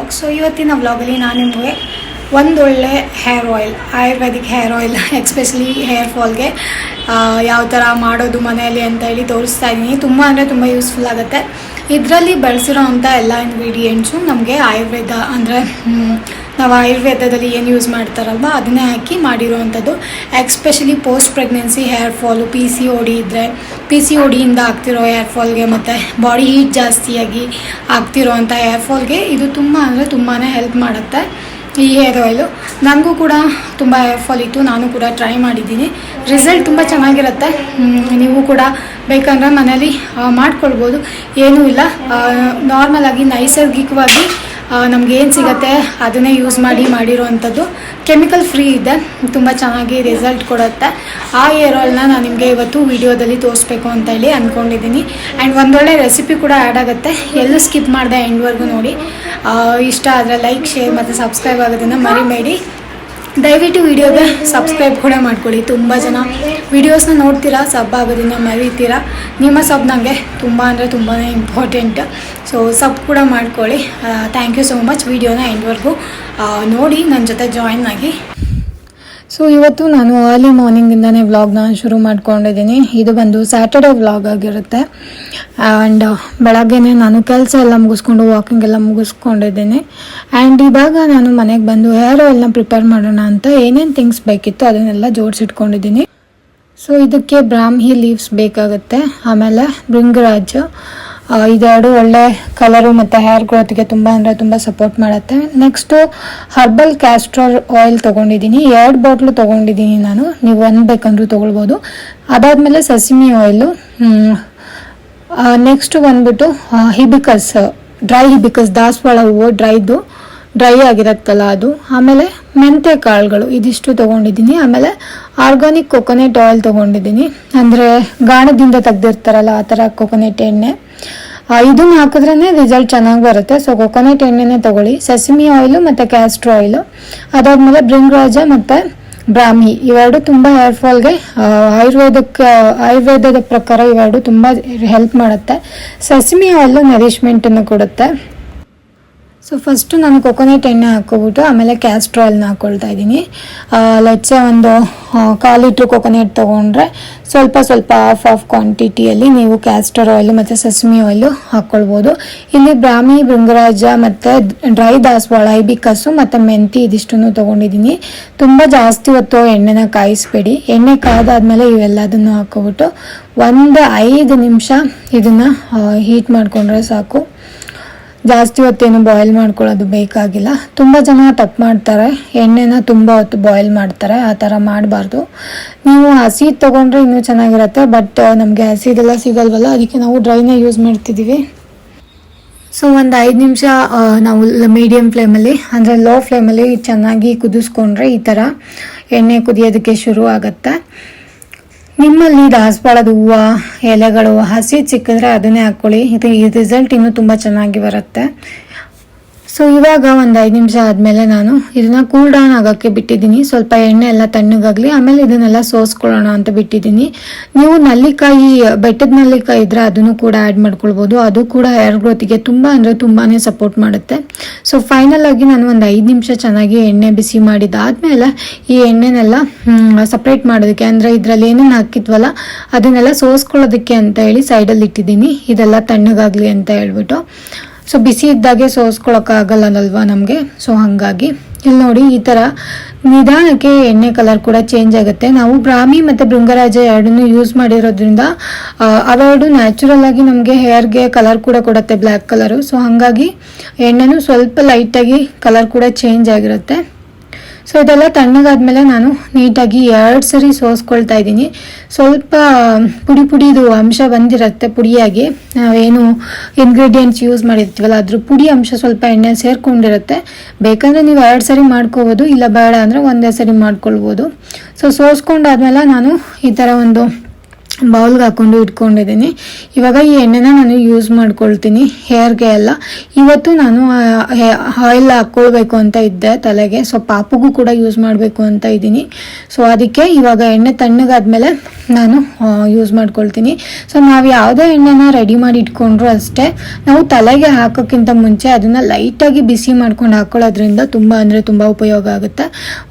Vlog so ಇವತ್ತಿನ ವ್ಲಾಗಲ್ಲಿ ನಾನು ನಿಮಗೆ ಒಂದೊಳ್ಳೆ hair oil ayurvedic hair oil especially hair ಫಾಲ್ಗೆ ಯಾವ ಥರ ಮಾಡೋದು ಮನೆಯಲ್ಲಿ ಅಂತ ಹೇಳಿ ತೋರಿಸ್ತಾ ಇದ್ದೀನಿ. ತುಂಬ ಅಂದರೆ ತುಂಬ ಯೂಸ್ಫುಲ್ ಆಗುತ್ತೆ. ಇದರಲ್ಲಿ ಬಳಸಿರೋ ಅಂಥ ಎಲ್ಲ ಇಂಗ್ರೀಡಿಯೆಂಟ್ಸು ನಮಗೆ ಆಯುರ್ವೇದ ಅಂದರೆ ನಾವು ಆಯುರ್ವೇದದಲ್ಲಿ ಏನು ಯೂಸ್ ಮಾಡ್ತಾರಲ್ವ, ಅದನ್ನೇ ಹಾಕಿ ಮಾಡಿರೋವಂಥದ್ದು. Especially post pregnancy hair fall P C O D ಇದ್ದರೆ ಪಿ ಸಿ ಒ ಡಿಯಿಂದ ಆಗ್ತಿರೋ ಹೇರ್ ಫಾಲ್ಗೆ ಮತ್ತು ಬಾಡಿ ಹೀಟ್ ಜಾಸ್ತಿಯಾಗಿ ಆಗ್ತಿರೋ ಅಂಥ ಹೇರ್ ಫಾಲ್ಗೆ ಇದು ತುಂಬ ಅಂದರೆ ತುಂಬಾ ಹೆಲ್ಪ್ ಮಾಡುತ್ತೆ. ಈ ಹೇರ್ ಆಯಿಲು ನನಗೂ ಕೂಡ ತುಂಬ ಹೇರ್ ಫಾಲ್ ಇತ್ತು, ನಾನು ಕೂಡ ಟ್ರೈ ಮಾಡಿದ್ದೀನಿ. ರಿಸಲ್ಟ್ ತುಂಬ ಚೆನ್ನಾಗಿರುತ್ತೆ. ನೀವು ಕೂಡ ಬೇಕಂದ್ರೆ ಮನೇಲಿ ಮಾಡ್ಕೊಳ್ಬೋದು. ಏನೂ ಇಲ್ಲ. ನಾರ್ಮಲಾಗಿ ನೈಸರ್ಗಿಕವಾಗಿ ನಮ್ಗೆ ಏನು ಸಿಗುತ್ತೆ ಅದನ್ನೇ ಯೂಸ್ ಮಾಡಿ ಮಾಡಿರೋವಂಥದ್ದು ಕೆಮಿಕಲ್ ಫ್ರೀ ಇದೆ. ತುಂಬ ಚೆನ್ನಾಗಿ ರಿಸಲ್ಟ್ ಕೊಡುತ್ತೆ. ಆ ಏರ್ ಆಯಿಲ್ನ ನಾನು ನಿಮಗೆ ಇವತ್ತು ವಿಡಿಯೋದಲ್ಲಿ ತೋರಿಸ್ಬೇಕು ಅಂತ ಹೇಳಿ ಅಂದ್ಕೊಂಡಿದ್ದೀನಿ ಆ್ಯಂಡ್ ಒಂದೊಳ್ಳೆ ರೆಸಿಪಿ ಕೂಡ ಆ್ಯಡ್ ಆಗುತ್ತೆ. ಎಲ್ಲೂ ಸ್ಕಿಪ್ ಮಾಡಿದೆ ಎಂಡ್ವರೆಗೂ ನೋಡಿ. ಇಷ್ಟ ಆದರೆ ಲೈಕ್ ಶೇರ್ ಮತ್ತು ಸಬ್ಸ್ಕ್ರೈಬ್ ಆಗೋದನ್ನು ಮರಿಬೇಡಿ. ದಯವಿಟ್ಟು ವಿಡಿಯೋಗೆ ಸಬ್ಸ್ಕ್ರೈಬ್ ಕೂಡ ಮಾಡ್ಕೊಳ್ಳಿ. ತುಂಬ ಜನ ವಿಡಿಯೋಸ್ನ ನೋಡ್ತೀರಾ ಸಬ್ ಆಗೋದನ್ನು ಮರೀತೀರಾ. ನಿಮ್ಮ ಸಬ್ ನನಗೆ ತುಂಬ ಅಂದರೆ ತುಂಬಾ ಇಂಪಾರ್ಟೆಂಟ್ ಸೊ ಸಬ್ ಕೂಡ ಮಾಡ್ಕೊಳ್ಳಿ. ಥ್ಯಾಂಕ್ ಯು ಸೋ ಮಚ್ ವಿಡಿಯೋನ ಎಂಡ್ವರೆಗೂ ನೋಡಿ ನನ್ನ ಜೊತೆ ಜಾಯಿನ್ ಆಗಿ. ಸೊ ಇವತ್ತು ನಾನು ಅರ್ಲಿ ಮಾರ್ನಿಂಗಿಂದನೇ ವ್ಲಾಗ್ನ ಶುರು ಮಾಡ್ಕೊಂಡಿದ್ದೀನಿ. ಇದು ಬಂದು ಸ್ಯಾಟರ್ಡೆ ವ್ಲಾಗ್ ಆಗಿರುತ್ತೆ. ಆ್ಯಂಡ್ ಬೆಳಗ್ಗೆನೇ ನಾನು ಕೆಲಸ ಎಲ್ಲ ಮುಗಿಸ್ಕೊಂಡು ವಾಕಿಂಗ್ ಎಲ್ಲ ಮುಗಿಸ್ಕೊಂಡಿದ್ದೀನಿ. ಆ್ಯಂಡ್ ಇವಾಗ ನಾನು ಮನೆಗೆ ಬಂದು ಹೇರ್ ಆಯಿಲ್ನ ಪ್ರಿಪೇರ್ ಮಾಡೋಣ ಅಂತ ಏನೇನು ಥಿಂಗ್ಸ್ ಬೇಕಿತ್ತು ಅದನ್ನೆಲ್ಲ ಜೋಡಿಸಿಟ್ಕೊಂಡಿದ್ದೀನಿ. ಸೊ ಇದಕ್ಕೆ ಬ್ರಾಹ್ಮಿ ಲೀವ್ಸ್ ಬೇಕಾಗುತ್ತೆ. ಆಮೇಲೆ ಭೃಂಗರಾಜ ಇದೆರಡು ಒಳ್ಳೆ ಕಲರು ಮತ್ತು ಹೇರ್ ಗ್ರೋತ್ಗೆ ತುಂಬ ಅಂದರೆ ತುಂಬ ಸಪೋರ್ಟ್ ಮಾಡುತ್ತೆ. ನೆಕ್ಸ್ಟು ಹರ್ಬಲ್ ಕ್ಯಾಸ್ಟ್ರೋಲ್ ಆಯಿಲ್ ತೊಗೊಂಡಿದ್ದೀನಿ. ಎರಡು ಬಾಟ್ಲು ತೊಗೊಂಡಿದ್ದೀನಿ ನಾನು. ನೀವು ಒಂದು ಬೇಕಂದ್ರೂ ತೊಗೊಳ್ಬೋದು. ಅದಾದಮೇಲೆ ಸಸಿಮಿ ಆಯಿಲು ನೆಕ್ಸ್ಟು ಬಂದ್ಬಿಟ್ಟು ಹಿಬಿಕಸ್ ಡ್ರೈ ಹಿಬಿಕಸ್ ದಾಸವಾಳ ಹೂವು ಡ್ರೈದು ಡ್ರೈ ಆಗಿರತ್ತಲ್ಲ ಅದು. ಆಮೇಲೆ ಮೆಂತೆ ಕಾಳುಗಳು, ಇದಿಷ್ಟು ತೊಗೊಂಡಿದ್ದೀನಿ. ಆಮೇಲೆ ಆರ್ಗಾನಿಕ್ ಕೊಕೊನೆಟ್ ಆಯಿಲ್ ತೊಗೊಂಡಿದ್ದೀನಿ. ಅಂದರೆ ಗಾಣದಿಂದ ತೆಗ್ದಿರ್ತಾರಲ್ಲ ಆ ಥರ ಕೊಕೊನೆಟ್ ಎಣ್ಣೆ. ಇದನ್ನ ಹಾಕಿದ್ರೇ ರಿಸಲ್ಟ್ ಚೆನ್ನಾಗಿ ಬರುತ್ತೆ. ಸೊ ಕೊಕೊನಟ್ ಎಣ್ಣೆನೇ ತಗೊಳ್ಳಿ. ಸಸಿಮಿ ಆಯಿಲು ಮತ್ತು ಕ್ಯಾಸ್ಟ್ರ್ ಆಯಿಲು ಅದಾದಮೇಲೆ ಭೃಂಗರಾಜ ಮತ್ತು ಬ್ರಾಹ್ಮಿ. ಇವೆರಡು ತುಂಬ ಹೇರ್ ಫಾಲ್ಗೆ ಆಯುರ್ವೇದಕ್ಕೆ ಆಯುರ್ವೇದದ ಪ್ರಕಾರ ಇವೆರಡು ತುಂಬ ಹೆಲ್ಪ್ ಮಾಡುತ್ತೆ. ಸಸಿಮಿ ಆಯಿಲು ನರಿಶ್ಮೆಂಟನ್ನು ಕೊಡುತ್ತೆ. ಸೊ ಫಸ್ಟು ನಾನು ಕೊಕೊನೆಟ್ ಎಣ್ಣೆ ಹಾಕ್ಕೊಬಿಟ್ಟು ಆಮೇಲೆ ಕ್ಯಾಸ್ಟ್ರ್ ಆಯಿಲ್ನ ಹಾಕ್ಕೊಳ್ತಾ ಇದ್ದೀನಿ. ಲೆಚ್ಚೆ ಒಂದು ಕಾಲು ಲೀಟ್ರ್ ಕೊಕೊನೆಟ್ ತೊಗೊಂಡ್ರೆ ಸ್ವಲ್ಪ ಸ್ವಲ್ಪ ಆಫ್ ಆಫ್ ಕ್ವಾಂಟಿಟಿಯಲ್ಲಿ ನೀವು ಕ್ಯಾಸ್ಟರ್ ಆಯಿಲು ಮತ್ತು ಸಸ್ಮಿ ಆಯಿಲು ಹಾಕ್ಕೊಳ್ಬೋದು ಇಲ್ಲಿ ಬ್ರಾಹ್ಮಿ, ಭೃಂಗರಾಜ ಮತ್ತು ಡ್ರೈ ದಾಸವಾಳ ಕಸು ಮತ್ತು ಮೆಂತಿ ಇದಿಷ್ಟನ್ನು ತೊಗೊಂಡಿದ್ದೀನಿ. ತುಂಬ ಜಾಸ್ತಿ ಹೊತ್ತು ಎಣ್ಣೆನ ಕಾಯಿಸ್ಬೇಡಿ. ಎಣ್ಣೆ ಕಾದಾದ್ಮೇಲೆ ಇವೆಲ್ಲದನ್ನು ಹಾಕ್ಕೊಬಿಟ್ಟು ಒಂದು ಐದು ನಿಮಿಷ ಇದನ್ನು ಹೀಟ್ ಮಾಡಿಕೊಂಡ್ರೆ ಸಾಕು. ಜಾಸ್ತಿ ಹೊತ್ತೇನು ಬಾಯ್ಲ್ ಮಾಡ್ಕೊಳ್ಳೋದು ಬೇಕಾಗಿಲ್ಲ. ತುಂಬ ಜನ ತಪ್ಪು ಮಾಡ್ತಾರೆ. ಎಣ್ಣೆನ ತುಂಬ ಹೊತ್ತು ಬಾಯ್ಲ್ ಮಾಡ್ತಾರೆ. ಆ ಥರ ಮಾಡಬಾರ್ದು. ನೀವು ಹಸಿ ತೊಗೊಂಡ್ರೆ ಇನ್ನೂ ಚೆನ್ನಾಗಿರುತ್ತೆ ಬಟ್ ನಮಗೆ ಹಸಿದೆಲ್ಲ ಸಿಗಲ್ವಲ್ಲ, ಅದಕ್ಕೆ ನಾವು ಡ್ರೈನೇ ಯೂಸ್ ಮಾಡ್ತಿದ್ದೀವಿ ಸೊ ಒಂದು ಐದು ನಿಮಿಷ ನಾವು ಮೀಡಿಯಮ್ ಫ್ಲೇಮಲ್ಲಿ ಅಂದರೆ ಲೋ ಫ್ಲೇಮಲ್ಲಿ ಚೆನ್ನಾಗಿ ಕುದಿಸ್ಕೊಂಡ್ರೆ ಈ ಥರ ಎಣ್ಣೆ ಕುದಿಯೋದಕ್ಕೆ ಶುರು ಆಗುತ್ತೆ. ನಿಮ್ಮಲ್ಲಿ ದಾಸವಾಳದ ಹೂವು, ಎಲೆಗಳು, ಹಸಿ ಚಿಕ್ಕಿದ್ರೆ ಅದನ್ನೇ ಹಾಕ್ಕೊಳ್ಳಿ ಇದು, ಈ ರಿಸಲ್ಟ್ ಇನ್ನೂ ತುಂಬ ಚೆನ್ನಾಗಿ ಬರುತ್ತೆ. ಸೊ ಇವಾಗ ಒಂದು ಐದು ನಿಮಿಷ ಆದಮೇಲೆ ನಾನು ಇದನ್ನ ಕೂಲ್ ಡೌನ್ ಆಗೋಕ್ಕೆ ಬಿಟ್ಟಿದ್ದೀನಿ. ಸ್ವಲ್ಪ ಎಣ್ಣೆ ಎಲ್ಲ ತಣ್ಣಗಾಗಲಿ, ಆಮೇಲೆ ಇದನ್ನೆಲ್ಲ ಸೋಸ್ಕೊಳ್ಳೋಣ ಅಂತ ಬಿಟ್ಟಿದ್ದೀನಿ. ನೀವು ನಲ್ಲಿಕಾಯಿ, ಬೆಟ್ಟದ ನಲ್ಲಿಕಾಯಿ ಇದ್ರೆ ಅದನ್ನು ಕೂಡ ಆ್ಯಡ್ ಮಾಡ್ಕೊಳ್ಬೋದು. ಅದು ಕೂಡ ಹೇರ್ ಗ್ರೋತಿಗೆ ತುಂಬ ಅಂದರೆ ತುಂಬಾ ಸಪೋರ್ಟ್ ಮಾಡುತ್ತೆ. ಸೊ ಫೈನಲ್ ಆಗಿ ನಾನು ಒಂದು ಐದು ನಿಮಿಷ ಚೆನ್ನಾಗಿ ಎಣ್ಣೆ ಬಿಸಿ ಮಾಡಿದಾದ್ಮೇಲೆ ಈ ಎಣ್ಣೆನೆಲ್ಲ ಸಪ್ರೇಟ್ ಮಾಡೋದಕ್ಕೆ, ಅಂದರೆ ಇದರಲ್ಲಿ ಏನೇನು ಹಾಕಿದ್ವಲ್ಲ, ಅದನ್ನೆಲ್ಲ ಸೋಸ್ಕೊಳ್ಳೋದಕ್ಕೆ ಅಂತ ಹೇಳಿ ಸೈಡಲ್ಲಿ ಇಟ್ಟಿದ್ದೀನಿ. ಇದೆಲ್ಲ ತಣ್ಣಗಾಗಲಿ ಅಂತ ಹೇಳ್ಬಿಟ್ಟು. ಸೊ ಬಿಸಿ ಇದ್ದಾಗೆ ಸೋಸ್ಕೊಳಕ್ಕಾಗಲ್ಲನಲ್ವಾ ನಮಗೆ? ಸೊ ಹಾಗಾಗಿ. ಇಲ್ಲಿ ನೋಡಿ, ಈ ಥರ ನಿಧಾನಕ್ಕೆ ಎಣ್ಣೆ ಕಲರ್ ಕೂಡ ಚೇಂಜ್ ಆಗುತ್ತೆ. ನಾವು ಬ್ರಾಹ್ಮಿ ಮತ್ತು ಭೃಂಗರಾಜ ಎರಡನ್ನೂ ಯೂಸ್ ಮಾಡಿರೋದ್ರಿಂದ ಅವೆರಡು ನ್ಯಾಚುರಲ್ ಆಗಿ ನಮಗೆ ಹೇರ್ಗೆ ಕಲರ್ ಕೂಡ ಕೊಡುತ್ತೆ ಬ್ಲ್ಯಾಕ್ ಕಲರು ಸೊ ಹಾಗಾಗಿ ಎಣ್ಣೆನೂ ಸ್ವಲ್ಪ ಲೈಟಾಗಿ ಕಲರ್ ಕೂಡ ಚೇಂಜ್ ಆಗಿರುತ್ತೆ. ಸೊ ಇದೆಲ್ಲ ತಣ್ಣಗಾದ್ಮೇಲೆ ನಾನು ನೀಟಾಗಿ ಎರಡು ಸರಿ ಸೋಸ್ಕೊಳ್ತಾ ಇದ್ದೀನಿ. ಸ್ವಲ್ಪ ಪುಡಿ ಪುಡಿದು ಅಂಶ ಬಂದಿರುತ್ತೆ ಪುಡಿಯಾಗಿ. ನಾವೇನು ಇಂಗ್ರೀಡಿಯೆಂಟ್ಸ್ ಯೂಸ್ ಮಾಡಿರ್ತೀವಲ್ಲ, ಅದ್ರ ಪುಡಿ ಅಂಶ ಸ್ವಲ್ಪ ಎಣ್ಣೆ ಸೇರ್ಕೊಂಡಿರುತ್ತೆ. ಬೇಕಂದ್ರೆ ನೀವು ಎರಡು ಸರಿ ಮಾಡ್ಕೋಬೋದು, ಇಲ್ಲ ಬೇಡ ಅಂದರೆ ಒಂದೇ ಸರಿ ಮಾಡ್ಕೊಳ್ಬೋದು. ಸೊ ಸೋಸ್ಕೊಂಡಾದ್ಮೇಲೆ ನಾನು ಈ ಥರ ಒಂದು ಬೌಲ್ಗೆ ಹಾಕೊಂಡು ಇಟ್ಕೊಂಡಿದ್ದೀನಿ. ಇವಾಗ ಈ ಎಣ್ಣೆನ ನಾನು ಯೂಸ್ ಮಾಡ್ಕೊಳ್ತೀನಿ, ಹೇರ್ಗೆ ಎಲ್ಲ. ಇವತ್ತು ನಾನು ಆಯಿಲ್ ಹಾಕ್ಕೊಳ್ಬೇಕು ಅಂತ ಇದ್ದೆ ತಲೆಗೆ. ಸೊ ಪಾಪುಗೂ ಕೂಡ ಯೂಸ್ ಮಾಡಬೇಕು ಅಂತ ಇದ್ದೀನಿ. ಸೊ ಅದಕ್ಕೆ ಇವಾಗ ಎಣ್ಣೆ ತಣ್ಣಗಾದ್ಮೇಲೆ ನಾನು ಯೂಸ್ ಮಾಡ್ಕೊಳ್ತೀನಿ. ಸೊ ನಾವು ಯಾವುದೇ ಎಣ್ಣೆನ ರೆಡಿ ಮಾಡಿ ಇಟ್ಕೊಂಡ್ರು ಅಷ್ಟೇ, ನಾವು ತಲೆಗೆ ಹಾಕೋಕ್ಕಿಂತ ಮುಂಚೆ ಅದನ್ನು ಲೈಟಾಗಿ ಬಿಸಿ ಮಾಡ್ಕೊಂಡು ಹಾಕೊಳ್ಳೋದ್ರಿಂದ ತುಂಬ ಅಂದರೆ ತುಂಬ ಉಪಯೋಗ ಆಗುತ್ತೆ.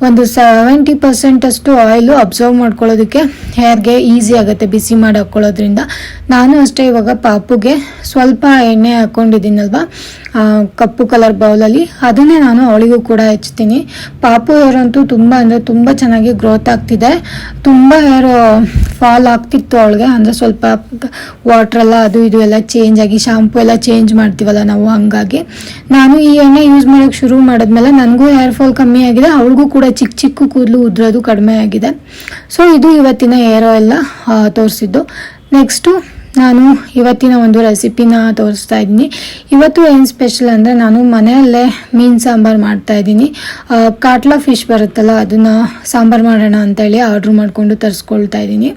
ಒಂದು ಸೆವೆಂಟಿ ಪರ್ಸೆಂಟಷ್ಟು ಆಯಿಲು ಅಬ್ಸರ್ವ್ ಮಾಡ್ಕೊಳ್ಳೋದಕ್ಕೆ ಹೇರ್ಗೆ ಈಸಿ ಆಗುತ್ತೆ ಬಿಸಿ ಮಾಡಿ ಹಾಕ್ಕೊಳ್ಳೋದ್ರಿಂದ ನಾನು ಅಷ್ಟೇ ಇವಾಗ ಪಾಪುಗೆ ಸ್ವಲ್ಪ ಎಣ್ಣೆ ಹಾಕ್ಕೊಂಡಿದ್ದೀನಲ್ವಾ ಕಪ್ಪು ಕಲರ್ ಬೌಲಲ್ಲಿ ಅದನ್ನೇ ನಾನು ಅವಳಿಗೂ ಕೂಡ ಹಚ್ತೀನಿ. ಪಾಪು ಹೇರ್ ಅಂತೂ ತುಂಬ ಅಂದರೆ ತುಂಬ ಚೆನ್ನಾಗಿ ಗ್ರೋತ್ ಆಗ್ತಿದೆ. ತುಂಬ ಹೇರ್ ಫಾಲ್ ಆಗ್ತಿತ್ತು ಅವಳಿಗೆ. ಅಂದರೆ ಸ್ವಲ್ಪ ವಾಟ್ರ್ ಎಲ್ಲ ಅದು ಇದು ಎಲ್ಲ ಚೇಂಜ್ ಆಗಿ ಶಾಂಪು ಎಲ್ಲ ಚೇಂಜ್ ಮಾಡ್ತೀವಲ್ಲ ನಾವು ಹಂಗಾಗಿ. ನಾನು ಈ ಎಣ್ಣೆ ಯೂಸ್ ಮಾಡೋಕ್ಕೆ ಶುರು ಮಾಡಿದ್ಮೇಲೆ ನನಗೂ ಹೇರ್ ಫಾಲ್ ಕಮ್ಮಿ ಆಗಿದೆ. ಅವಳಿಗೂ ಕೂಡ ಚಿಕ್ಕ ಚಿಕ್ಕ ಕೂದಲು ಉದ್ರೋದು ಕಡಿಮೆ ಆಗಿದೆ. ಸೊ ಇದು ಇವತ್ತಿನ ಹೇರ್ ಆಯಿಲ್ ತೋರಿಸಿದ್ದು. ನೆಕ್ಸ್ಟು ನಾನು ಇವತ್ತಿನ ಒಂದು ರೆಸಿಪಿನ ತೋರಿಸ್ತಾ ಇದ್ದೀನಿ. ಇವತ್ತು ಏನು ಸ್ಪೆಷಲ್ ಅಂದರೆ ನಾನು ಮನೆಯಲ್ಲೇ ಮೀನು ಸಾಂಬಾರು ಮಾಡ್ತಾ ಇದ್ದೀನಿ. ಕಾಟ್ಲಾ ಫಿಶ್ ಬರುತ್ತಲ್ಲ, ಅದನ್ನು ಸಾಂಬಾರು ಮಾಡೋಣ ಅಂತೇಳಿ ಆರ್ಡ್ರ್ ಮಾಡಿಕೊಂಡು ತರಿಸ್ಕೊಳ್ತಾ ಇದ್ದೀನಿ.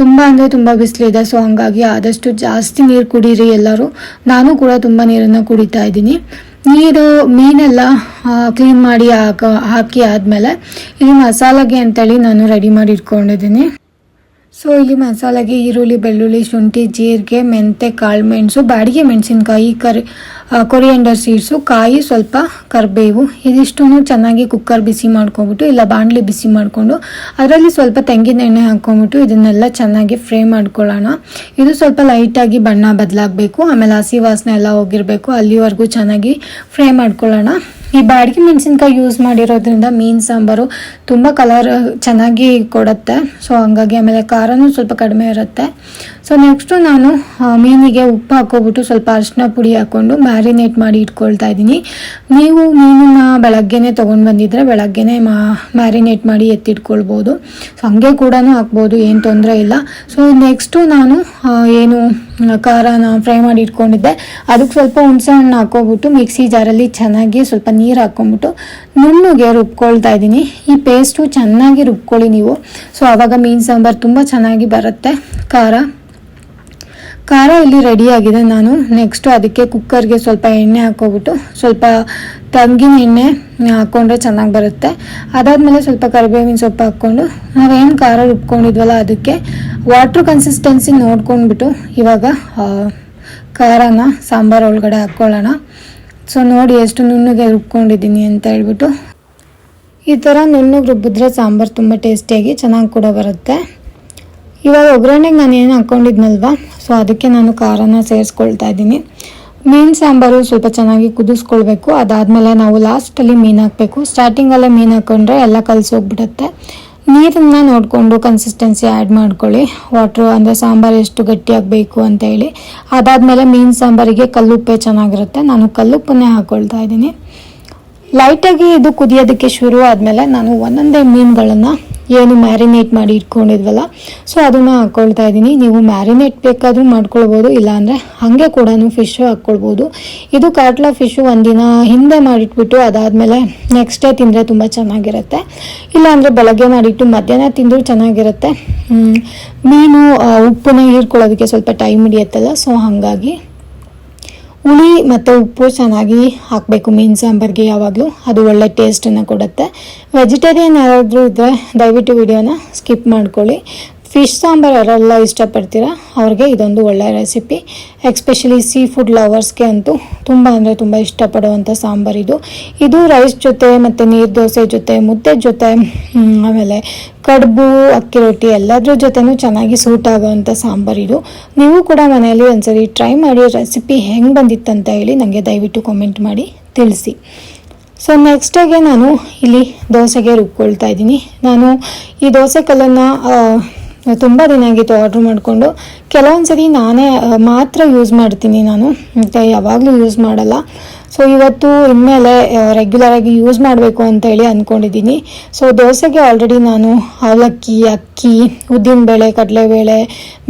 ತುಂಬ ಅಂದರೆ ತುಂಬ ಬಿಸಿಲಿದೆ ಸೊ ಹಂಗಾಗಿ ಆದಷ್ಟು ಜಾಸ್ತಿ ನೀರು ಕುಡೀರಿ ಎಲ್ಲರೂ. ನಾನು ಕೂಡ ತುಂಬ ನೀರನ್ನು ಕುಡಿತಾ ಇದ್ದೀನಿ. ನೀರು, ಮೀನೆಲ್ಲ ಕ್ಲೀನ್ ಮಾಡಿ ಹಾಕ, ಹಾಕಿ ಆದಮೇಲೆ ಇಲ್ಲಿ ಮಸಾಲೆಗೆ ಅಂತೇಳಿ ನಾನು ರೆಡಿ ಮಾಡಿ ಇಟ್ಕೊಂಡಿದ್ದೀನಿ. ಸೊ ಇಲ್ಲಿ ಮಸಾಲೆಗೆ ಈರುಳ್ಳಿ, ಬೆಳ್ಳುಳ್ಳಿ, ಶುಂಠಿ, ಜೀರಿಗೆ, ಮೆಂತೆ ಕಾಳು ಮೆಣಸು ಬಾಡಿಗೆ ಮೆಣಸಿನ್ಕಾಯಿ, ಕರಿ ಕೊರಿಯಂಡರ್ ಸೀಡ್ಸು, ಕಾಯಿ, ಸ್ವಲ್ಪ ಕರಿಬೇವು ಇದಿಷ್ಟು ಚೆನ್ನಾಗಿ ಕುಕ್ಕರ್ ಬಿಸಿ ಮಾಡ್ಕೊಂಬಿಟ್ಟು ಇಲ್ಲ ಬಾಣಲಿ ಬಿಸಿ ಮಾಡಿಕೊಂಡು, ಅದರಲ್ಲಿ ಸ್ವಲ್ಪ ತೆಂಗಿನ ಎಣ್ಣೆ ಹಾಕ್ಕೊಂಬಿಟ್ಟು ಇದನ್ನೆಲ್ಲ ಚೆನ್ನಾಗಿ ಫ್ರೈ ಮಾಡ್ಕೊಳ್ಳೋಣ. ಇದು ಸ್ವಲ್ಪ ಲೈಟಾಗಿ ಬಣ್ಣ ಬದಲಾಗಬೇಕು, ಆಮೇಲೆ ಹಸಿ ವಾಸನೆ ಎಲ್ಲ ಹೋಗಿರಬೇಕು, ಅಲ್ಲಿವರೆಗೂ ಚೆನ್ನಾಗಿ ಫ್ರೈ ಮಾಡ್ಕೊಳ್ಳೋಣ. ಈ ಬಾಡಿಗೆ ಮೆಣಸಿನ್ಕಾಯಿ ಯೂಸ್ ಮಾಡಿರೋದ್ರಿಂದ ಮೀನು ಸಾಂಬಾರು ತುಂಬ ಕಲರ್ ಚೆನ್ನಾಗಿ ಕೊಡುತ್ತೆ. ಸೊ ಹಂಗಾಗಿ ಆಮೇಲೆ ಖಾರನೂ ಸ್ವಲ್ಪ ಕಡಿಮೆ ಇರುತ್ತೆ. ಸೊ ನೆಕ್ಸ್ಟು ನಾನು ಮೀನಿಗೆ ಉಪ್ಪು ಹಾಕೋಬಿಟ್ಟು ಸ್ವಲ್ಪ ಅರಿಶಿನ ಪುಡಿ ಹಾಕ್ಕೊಂಡು ಮ್ಯಾರಿನೇಟ್ ಮಾಡಿ ಇಟ್ಕೊಳ್ತಾ ಇದ್ದೀನಿ. ನೀವು ಮೀನನ್ನ ಬೆಳಗ್ಗೆನೇ ತೊಗೊಂಡು ಬಂದಿದ್ರೆ ಬೆಳಗ್ಗೆನೇ ಮಾ ಮ್ಯಾರಿನೇಟ್ ಮಾಡಿ ಎತ್ತಿಟ್ಕೊಳ್ಬೋದು. ಸೊ ಹಂಗೆ ಕೂಡ ಹಾಕ್ಬೋದು, ಏನು ತೊಂದರೆ ಇಲ್ಲ. ಸೊ ನೆಕ್ಸ್ಟು ನಾನು ಏನು, ಖಾರನ ಫ್ರೈ ಮಾಡಿ ಇಟ್ಕೊಂಡಿದ್ದೆ. ಅದಕ್ಕೆ ಸ್ವಲ್ಪ ಹುಣಸೆ ಹಣ್ಣು ಹಾಕೋಬಿಟ್ಟು ಮಿಕ್ಸಿ ಜಾರಲ್ಲಿ ಚೆನ್ನಾಗಿ ಸ್ವಲ್ಪ ನೀರು ಹಾಕ್ಕೊಂಬಿಟ್ಟು ನುಣ್ಣಗೆ ರುಬ್ಕೊಳ್ತಾ ಇದ್ದೀನಿ. ಈ ಪೇಸ್ಟು ಚೆನ್ನಾಗಿ ರುಬ್ಕೊಳ್ಳಿ ನೀವು. ಸೊ ಆವಾಗ ಮೀನು ಸಾಂಬಾರು ತುಂಬ ಚೆನ್ನಾಗಿ ಬರುತ್ತೆ. ಖಾರ. ಖಾರ ಇಲ್ಲಿ ರೆಡಿಯಾಗಿದೆ ನಾನು. ನೆಕ್ಸ್ಟು ಅದಕ್ಕೆ ಕುಕ್ಕರ್ಗೆ ಸ್ವಲ್ಪ ಎಣ್ಣೆ ಹಾಕೋಬಿಟ್ಟು ಸ್ವಲ್ಪ ತಂಗಿನ ಎಣ್ಣೆ ಹಾಕ್ಕೊಂಡ್ರೆ ಚೆನ್ನಾಗಿ ಬರುತ್ತೆ. ಅದಾದಮೇಲೆ ಸ್ವಲ್ಪ ಕರಿಬೇವಿನ ಸೊಪ್ಪು ಹಾಕ್ಕೊಂಡು ನಾವೇನು ಖಾರ ರುಬ್ಕೊಂಡಿದ್ವಲ್ಲ ಅದಕ್ಕೆ ವಾಟ್ರ್ ಕನ್ಸಿಸ್ಟೆನ್ಸಿ ನೋಡ್ಕೊಂಡ್ಬಿಟ್ಟು ಇವಾಗ ಖಾರನ ಸಾಂಬಾರು ಒಳಗಡೆ ಹಾಕ್ಕೊಳ್ಳೋಣ ಸೊ ನೋಡಿ ಎಷ್ಟು ನುಣ್ಣಗೆ ರುಬ್ಕೊಂಡಿದ್ದೀನಿ ಅಂತ ಹೇಳ್ಬಿಟ್ಟು. ಈ ಥರ ನುಣ್ಣಗೆ ರುಬ್ಬಿದ್ರೆ ಸಾಂಬಾರು ತುಂಬ ಟೇಸ್ಟಿಯಾಗಿ ಚೆನ್ನಾಗಿ ಕೂಡ ಬರುತ್ತೆ. ಇವಾಗ ಒಗ್ಗರಣೆಗೆ ನಾನು ಏನು ಹಾಕ್ಕೊಂಡಿದ್ನಲ್ವ ಸೊ ಅದಕ್ಕೆ ನಾನು ಖಾರನ ಸೇರಿಸ್ಕೊಳ್ತಾ ಇದ್ದೀನಿ. ಮೀನು ಸಾಂಬಾರು ಸ್ವಲ್ಪ ಚೆನ್ನಾಗಿ ಕುದಿಸ್ಕೊಳ್ಬೇಕು. ಅದಾದಮೇಲೆ ನಾವು ಲಾಸ್ಟಲ್ಲಿ ಮೀನು ಹಾಕಬೇಕು. ಸ್ಟಾರ್ಟಿಂಗಲ್ಲೇ ಮೀನು ಹಾಕ್ಕೊಂಡ್ರೆ ಎಲ್ಲ ಕಲಸೋಗ್ಬಿಡುತ್ತೆ. ನೀರನ್ನ ನೋಡಿಕೊಂಡು ಕನ್ಸಿಸ್ಟೆನ್ಸಿ ಆ್ಯಡ್ ಮಾಡ್ಕೊಳ್ಳಿ. ವಾಟ್ರು ಅಂದರೆ ಸಾಂಬಾರು ಎಷ್ಟು ಗಟ್ಟಿಯಾಗಬೇಕು ಅಂತ ಹೇಳಿ. ಅದಾದಮೇಲೆ ಮೀನು ಸಾಂಬಾರಿಗೆ ಕಲ್ಲುಪ್ಪೆ ಚೆನ್ನಾಗಿರುತ್ತೆ. ನಾನು ಕಲ್ಲುಪ್ಪನ್ನೇ ಹಾಕ್ಕೊಳ್ತಾ ಇದ್ದೀನಿ. ಲೈಟಾಗಿ ಇದು ಕುದಿಯೋದಕ್ಕೆ ಶುರು ಆದಮೇಲೆ ನಾನು ಒಂದೊಂದೇ ಮೀನುಗಳನ್ನು ಏನು ಮ್ಯಾರಿನೇಟ್ ಮಾಡಿ ಇಟ್ಕೊಂಡಿದ್ವಲ್ಲ? ಸೊ ಅದನ್ನು ಹಾಕ್ಕೊಳ್ತಾ ಇದ್ದೀನಿ ನೀವು ಮ್ಯಾರಿನೇಟ್ ಬೇಕಾದರೂ ಮಾಡ್ಕೊಳ್ಬೋದು, ಇಲ್ಲಾಂದರೆ ಹಾಗೆ ಕೂಡ ಫಿಶ್ಶು ಹಾಕ್ಕೊಳ್ಬೋದು ಇದು ಕಾಟ್ಲಾ ಫಿಶ್ಶು ಒಂದಿನ ಹಿಂದೆ ಮಾಡಿಟ್ಬಿಟ್ಟು ಅದಾದಮೇಲೆ ನೆಕ್ಸ್ಟ್ ಡೇ ತಿಂದರೆ ತುಂಬ ಚೆನ್ನಾಗಿರುತ್ತೆ. ಇಲ್ಲಾಂದರೆ ಬೆಳಗ್ಗೆ ಮಾಡಿಟ್ಟು ಮಧ್ಯಾಹ್ನ ತಿಂದರೂ ಚೆನ್ನಾಗಿರುತ್ತೆ. ಮೀನು ಉಪ್ಪನ್ನ ಹೀರ್ಕೊಳ್ಳೋದಕ್ಕೆ ಸ್ವಲ್ಪ ಟೈಮ್ ಹಿಡಿಯುತ್ತಲ್ಲ ಸೊ ಹಾಗಾಗಿ ಹುಳಿ ಮತ್ತು ಉಪ್ಪು ಚೆನ್ನಾಗಿ ಹಾಕಬೇಕು ಮೀನು ಸಾಂಬಾರಿಗೆ ಯಾವಾಗಲೂ. ಅದು ಒಳ್ಳೆ ಟೇಸ್ಟನ್ನು ಕೊಡುತ್ತೆ. ವೆಜಿಟೇರಿಯನ್ ಯಾರಾದರೂ ಇದ್ದರೆ ದಯವಿಟ್ಟು ವಿಡಿಯೋನ ಸ್ಕಿಪ್ ಮಾಡ್ಕೊಳ್ಳಿ. ಫಿಶ್ ಸಾಂಬಾರು ಯಾರೆಲ್ಲ ಇಷ್ಟಪಡ್ತೀರಾ? ಅವ್ರಿಗೆ ಇದೊಂದು ಒಳ್ಳೆಯ ರೆಸಿಪಿ ಎಕ್ಸ್ಪೆಷಲಿ ಸೀ ಫುಡ್ ಲವರ್ಸ್ಗೆ ಅಂತೂ ತುಂಬ ಅಂದರೆ ತುಂಬ ಇಷ್ಟಪಡುವಂಥ ಸಾಂಬಾರು ಇದು. ಇದು ರೈಸ್ ಜೊತೆ ಮತ್ತು ನೀರು ದೋಸೆ ಜೊತೆ, ಮುದ್ದೆ ಜೊತೆ ಆಮೇಲೆ ಕಡುಬು, ಅಕ್ಕಿ ರೊಟ್ಟಿ ಎಲ್ಲದ್ರ ಜೊತೆನೂ ಚೆನ್ನಾಗಿ ಸೂಟ್ ಆಗೋವಂಥ ಸಾಂಬಾರು ಇದು. ನೀವು ಕೂಡ ಮನೆಯಲ್ಲಿ ಒಂದ್ಸರಿ ಟ್ರೈ ಮಾಡಿ ರೆಸಿಪಿ ಹೆಂಗೆ ಬಂದಿತ್ತಂತ ಹೇಳಿ ನನಗೆ ದಯವಿಟ್ಟು ಕಮೆಂಟ್ ಮಾಡಿ, ತಿಳಿಸಿ. ಸೊ ನೆಕ್ಸ್ಟಾಗೆ ನಾನು ಇಲ್ಲಿ ದೋಸೆಗೆ ರುಬ್ಕೊಳ್ತಾ ಇದ್ದೀನಿ. ನಾನು ಈ ದೋಸೆ ಕಲ್ಲನ್ನು ತುಂಬ ದಿನ ಆಗಿತ್ತು ಆರ್ಡ್ರ್ ಮಾಡಿಕೊಂಡು. ಕೆಲವೊಂದು ಸರಿ ನಾನೇ ಮಾತ್ರ ಯೂಸ್ ಮಾಡ್ತೀನಿ ನಾನು. ಮತ್ತು ಯಾವಾಗಲೂ ಯೂಸ್ ಮಾಡಲ್ಲ. ಸೊ ಇವತ್ತು ಇನ್ಮೇಲೆ ರೆಗ್ಯುಲರಾಗಿ ಯೂಸ್ ಮಾಡಬೇಕು ಅಂತ ಹೇಳಿ ಅಂದ್ಕೊಂಡಿದ್ದೀನಿ ಸೊ ದೋಸೆಗೆ ಆಲ್ರೆಡಿ ನಾನು ಅವಲಕ್ಕಿ, ಅಕ್ಕಿ ಉದ್ದಿನಬೇಳೆ ಕಡಲೆಬೇಳೆ,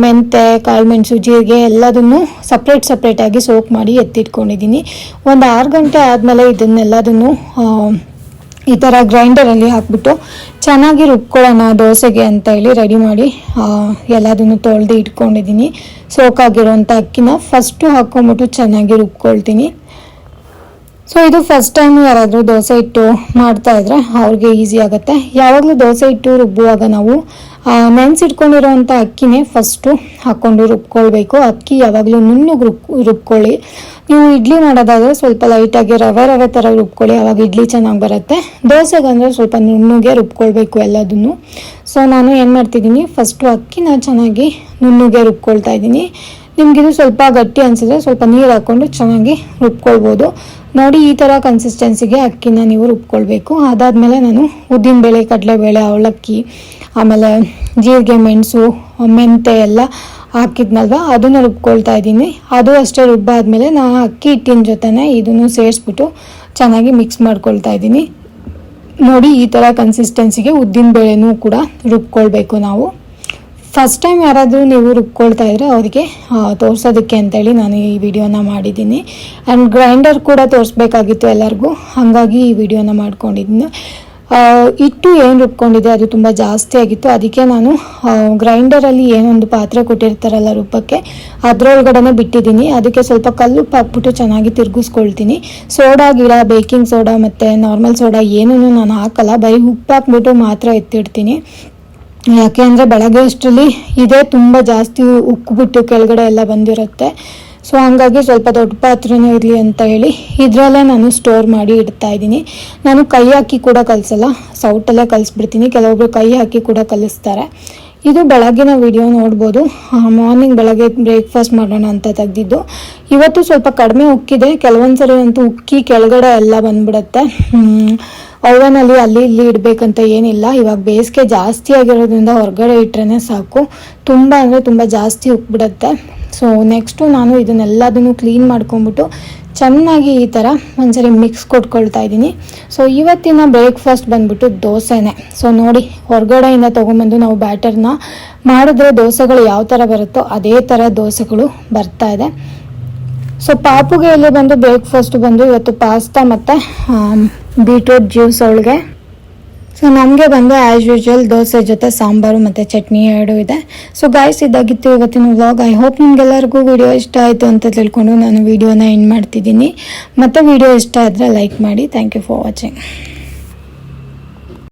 ಮೆಂತೆ, ಕಾಳುಮೆಣಸು, ಜೀರಿಗೆ ಎಲ್ಲದನ್ನು ಸಪ್ರೇಟ್ ಸಪ್ರೇಟಾಗಿ ಸೋಕ್ ಮಾಡಿ ಎತ್ತಿಟ್ಕೊಂಡಿದ್ದೀನಿ. ಒಂದು ಆರು ಗಂಟೆ ಆದಮೇಲೆ ಇದನ್ನೆಲ್ಲದನ್ನು ಈ ಥರ ಗ್ರೈಂಡರಲ್ಲಿ ಹಾಕ್ಬಿಟ್ಟು ಚೆನ್ನಾಗಿ ರುಬ್ಕೊಳ್ಳೋಣ ದೋಸೆಗೆ ಅಂತ ಹೇಳಿ ರೆಡಿ ಮಾಡಿ ಎಲ್ಲದನ್ನು ತೊಳೆದು ಇಟ್ಕೊಂಡಿದ್ದೀನಿ. ಸೋಕಾಗಿರೋಂಥ ಅಕ್ಕಿನ ಫಸ್ಟು ಹಾಕ್ಕೊಂಬಿಟ್ಟು ಚೆನ್ನಾಗಿ ರುಬ್ಕೊಳ್ತೀನಿ. ಸೊ ಇದು ಫಸ್ಟ್ ಟೈಮ್ ಯಾರಾದರೂ ದೋಸೆ ಇಟ್ಟು ಮಾಡ್ತಾ ಇದ್ರೆ ಅವ್ರಿಗೆ ಈಸಿ ಆಗುತ್ತೆ. ಯಾವಾಗಲೂ ದೋಸೆ ಇಟ್ಟು ರುಬ್ಬುವಾಗ ನಾವು ನೆನೆಸಿಟ್ಕೊಂಡಿರೋಂಥ ಅಕ್ಕಿನೇ ಫಸ್ಟು ಹಾಕ್ಕೊಂಡು ರುಬ್ಕೊಳ್ಬೇಕು. ಅಕ್ಕಿ ಯಾವಾಗಲೂ ನುಣ್ಣಗೆ ರುಬ್, ರುಬ್ಕೊಳ್ಳಿ. ನೀವು ಇಡ್ಲಿ ಮಾಡೋದಾದ್ರೆ ಸ್ವಲ್ಪ ಲೈಟಾಗಿ ರವೆ ರವೆ ಥರ ರುಬ್ಕೊಳ್ಳಿ. ಆವಾಗ ಇಡ್ಲಿ ಚೆನ್ನಾಗಿ ಬರುತ್ತೆ. ದೋಸೆಗಂದರೆ ಸ್ವಲ್ಪ ನುಣ್ಣಗೆ ರುಬ್ಕೊಳ್ಬೇಕು ಎಲ್ಲದನ್ನು. ಸೊ, ನಾನು ಏನು ಮಾಡ್ತಿದ್ದೀನಿ, ಫಸ್ಟು ಅಕ್ಕಿನ ಚೆನ್ನಾಗಿ ನುಣ್ಣಗೆ ರುಬ್ಕೊಳ್ತಾ ಇದ್ದೀನಿ. ನಿಮಗಿದು ಸ್ವಲ್ಪ ಗಟ್ಟಿ ಅನಿಸಿದ್ರೆ ಸ್ವಲ್ಪ ನೀರು ಹಾಕ್ಕೊಂಡು ಚೆನ್ನಾಗಿ ರುಬ್ಕೊಳ್ಬೋದು. ನೋಡಿ, ಈ ಥರ ಕನ್ಸಿಸ್ಟೆನ್ಸಿಗೆ ಅಕ್ಕಿನ ನೀವು ರುಬ್ಕೊಳ್ಬೇಕು. ಅದಾದಮೇಲೆ ನಾನು ಉದ್ದಿನಬೇಳೆ ಕಡಲೆಬೇಳೆ, ಅವಲಕ್ಕಿ, ಆಮೇಲೆ ಜೀರಿಗೆ, ಮೆಣಸು, ಮೆಂತೆ ಎಲ್ಲ ಹಾಕಿದ್ನಲ್ವ? ಅದನ್ನು ರುಬ್ಕೊಳ್ತಾ ಇದ್ದೀನಿ. ಅದು ಅಷ್ಟೇ ರುಬ್ಬಾದ್ಮೇಲೆ ನಾನು ಅಕ್ಕಿ ಹಿಟ್ಟಿನ ಜೊತೆನೆ ಇದನ್ನು ಸೇರಿಸ್ಬಿಟ್ಟು ಚೆನ್ನಾಗಿ ಮಿಕ್ಸ್ ಮಾಡ್ಕೊಳ್ತಾ ಇದ್ದೀನಿ. ನೋಡಿ, ಈ ಥರ ಕನ್ಸಿಸ್ಟೆನ್ಸಿಗೆ ಉದ್ದಿನ ಬೇಳೆನೂ ಕೂಡ ರುಬ್ಕೊಳ್ಬೇಕು ನಾವು. ಫಸ್ಟ್ ಟೈಮ್ ಯಾರಾದರೂ ನೀವು ರುಬ್ಕೊಳ್ತಾ ಇದ್ರೆ ಅವರಿಗೆ ತೋರಿಸೋದಕ್ಕೆ ಅಂತೇಳಿ ನಾನು ಈ ವಿಡಿಯೋನ ಮಾಡಿದ್ದೀನಿ. ಆ್ಯಂಡ್ ಗ್ರೈಂಡರ್ ಕೂಡ ತೋರಿಸ್ಬೇಕಾಗಿತ್ತು ಎಲ್ಲರಿಗೂ. ಹಾಗಾಗಿ ಈ ವಿಡಿಯೋನ ಮಾಡ್ಕೊಂಡಿದ್ದೀನಿ. ಇಟ್ಟು ಏನು ರುಬ್ಕೊಂಡಿದೆ ಅದು ತುಂಬ ಜಾಸ್ತಿ ಆಗಿತ್ತು. ಅದಕ್ಕೆ ನಾನು ಗ್ರೈಂಡರಲ್ಲಿ ಏನೊಂದು ಪಾತ್ರೆ ಕೊಟ್ಟಿರ್ತಾರಲ್ಲ ರುಬ್ಬಕ್ಕೆ ಅದರೊಳಗಡೆ ಬಿಟ್ಟಿದ್ದೀನಿ. ಅದಕ್ಕೆ ಸ್ವಲ್ಪ ಕಲ್ಲು ಹಾಕ್ಬಿಟ್ಟು ಚೆನ್ನಾಗಿ ತಿರುಗಿಸ್ಕೊಳ್ತೀನಿ. ಸೋಡಾ ಗಿಡ, ಬೇಕಿಂಗ್ ಸೋಡಾ ಮತ್ತು ನಾರ್ಮಲ್ ಸೋಡಾ ಏನೂ ನಾನು ಹಾಕಲ್ಲ. ಬರೀ ಉಪ್ಪು ಹಾಕ್ಬಿಟ್ಟು ಮಾತ್ರ ಎತ್ತಿಡ್ತೀನಿ. ಯಾಕೆ ಅಂದರೆ ಬೆಳಗ್ಗೆ ಅಷ್ಟರಲ್ಲಿ ಇದೇ, ತುಂಬ ಜಾಸ್ತಿ ಉಕ್ಕುಬಿಟ್ಟು ಕೆಳಗಡೆ ಎಲ್ಲ ಬಂದಿರುತ್ತೆ. ಸೊ ಹಂಗಾಗಿ ಸ್ವಲ್ಪ ದೊಡ್ಡ ಪಾತ್ರೆನೂ ಇರಲಿ ಅಂತ ಹೇಳಿ ಇದರಲ್ಲೇ ನಾನು ಸ್ಟೋರ್ ಮಾಡಿ ಇಡ್ತಾ ಇದ್ದೀನಿ. ನಾನು ಕೈ ಹಾಕಿ ಕೂಡ ಕಲಿಸಲ್ಲ, ಸೌಟಲ್ಲೇ ಕಲಿಸ್ಬಿಡ್ತೀನಿ. ಕೆಲವೊಬ್ರು ಕೈ ಹಾಕಿ ಕೂಡ ಕಲಿಸ್ತಾರೆ. ಇದು ಬೆಳಗ್ಗಿನ ವಿಡಿಯೋ ನೋಡ್ಬೋದು. ಮಾರ್ನಿಂಗ್ ಬೆಳಗ್ಗೆ ಬ್ರೇಕ್ಫಾಸ್ಟ್ ಮಾಡೋಣ ಅಂತ ತೆಗೆದಿದ್ದು. ಇವತ್ತು ಸ್ವಲ್ಪ ಕಡಿಮೆ ಉಕ್ಕಿದೆ. ಕೆಲವೊಂದು ಸರಿ ಅಂತೂ ಉಕ್ಕಿ ಕೆಳಗಡೆ ಎಲ್ಲ ಬಂದ್ಬಿಡುತ್ತೆ. ಅವನಲ್ಲಿ ಅಲ್ಲಿ ಇಲ್ಲಿ ಇಡಬೇಕಂತ ಏನಿಲ್ಲ. ಇವಾಗ ಬೇಸಿಗೆ ಜಾಸ್ತಿ ಆಗಿರೋದ್ರಿಂದ ಹೊರಗಡೆ ಇಟ್ರೇ ಸಾಕು. ತುಂಬ ಅಂದರೆ ತುಂಬ ಜಾಸ್ತಿ ಉಕ್ಬಿಡುತ್ತೆ. ಸೊ ನೆಕ್ಸ್ಟು ನಾನು ಇದನ್ನೆಲ್ಲದನ್ನು ಕ್ಲೀನ್ ಮಾಡ್ಕೊಂಬಿಟ್ಟು ಚೆನ್ನಾಗಿ ಈ ಥರ ಒಂದ್ಸರಿ ಮಿಕ್ಸ್ ಕೊಟ್ಕೊಳ್ತಾ ಇದ್ದೀನಿ. ಸೊ ಇವತ್ತಿನ ಬ್ರೇಕ್ಫಾಸ್ಟ್ ಬಂದ್ಬಿಟ್ಟು ದೋಸೆನೇ. ಸೊ ನೋಡಿ, ಹೊರಗಡೆಯಿಂದ ತೊಗೊಂಬಂದು ನಾವು ಬ್ಯಾಟರ್ನ ಮಾಡಿದ್ರೆ ದೋಸೆಗಳು ಯಾವ ಥರ ಬರುತ್ತೋ ಅದೇ ಥರ ದೋಸೆಗಳು ಬರ್ತಾ ಇದೆ. ಸೊ ಪಾಪುಗೆ ಇಲ್ಲಿ ಬಂದು ಬ್ರೇಕ್ಫಾಸ್ಟ್ ಬಂದು ಇವತ್ತು ಪಾಸ್ತಾ ಮತ್ತು ಬೀಟ್ರೂಟ್ ಜ್ಯೂಸ್ ಅವಳಿಗೆ ಸೊ ನಮಗೆ ಬಂದು ಆ್ಯಸ್ ಯೂಶ್ವಲ್ ದೋಸೆ ಜೊತೆ ಸಾಂಬಾರು ಮತ್ತು ಚಟ್ನಿ ಎರಡು ಇದೆ. ಸೊ ಗಾಯ್ಸ್ ಇದಾಗಿತ್ತು ಇವತ್ತಿನ ವ್ಲಾಗ್ ಐ ಹೋಪ್ ನಿಮಗೆಲ್ಲರಿಗೂ ವಿಡಿಯೋ ಇಷ್ಟ ಆಯಿತು ಅಂತ ತಿಳ್ಕೊಂಡು ನಾನು ವಿಡಿಯೋನ ಎಂಡ್ ಮಾಡ್ತಿದ್ದೀನಿ. ಮತ್ತು ವಿಡಿಯೋ ಇಷ್ಟ ಆದರೆ ಲೈಕ್ ಮಾಡಿ. Thank you for watching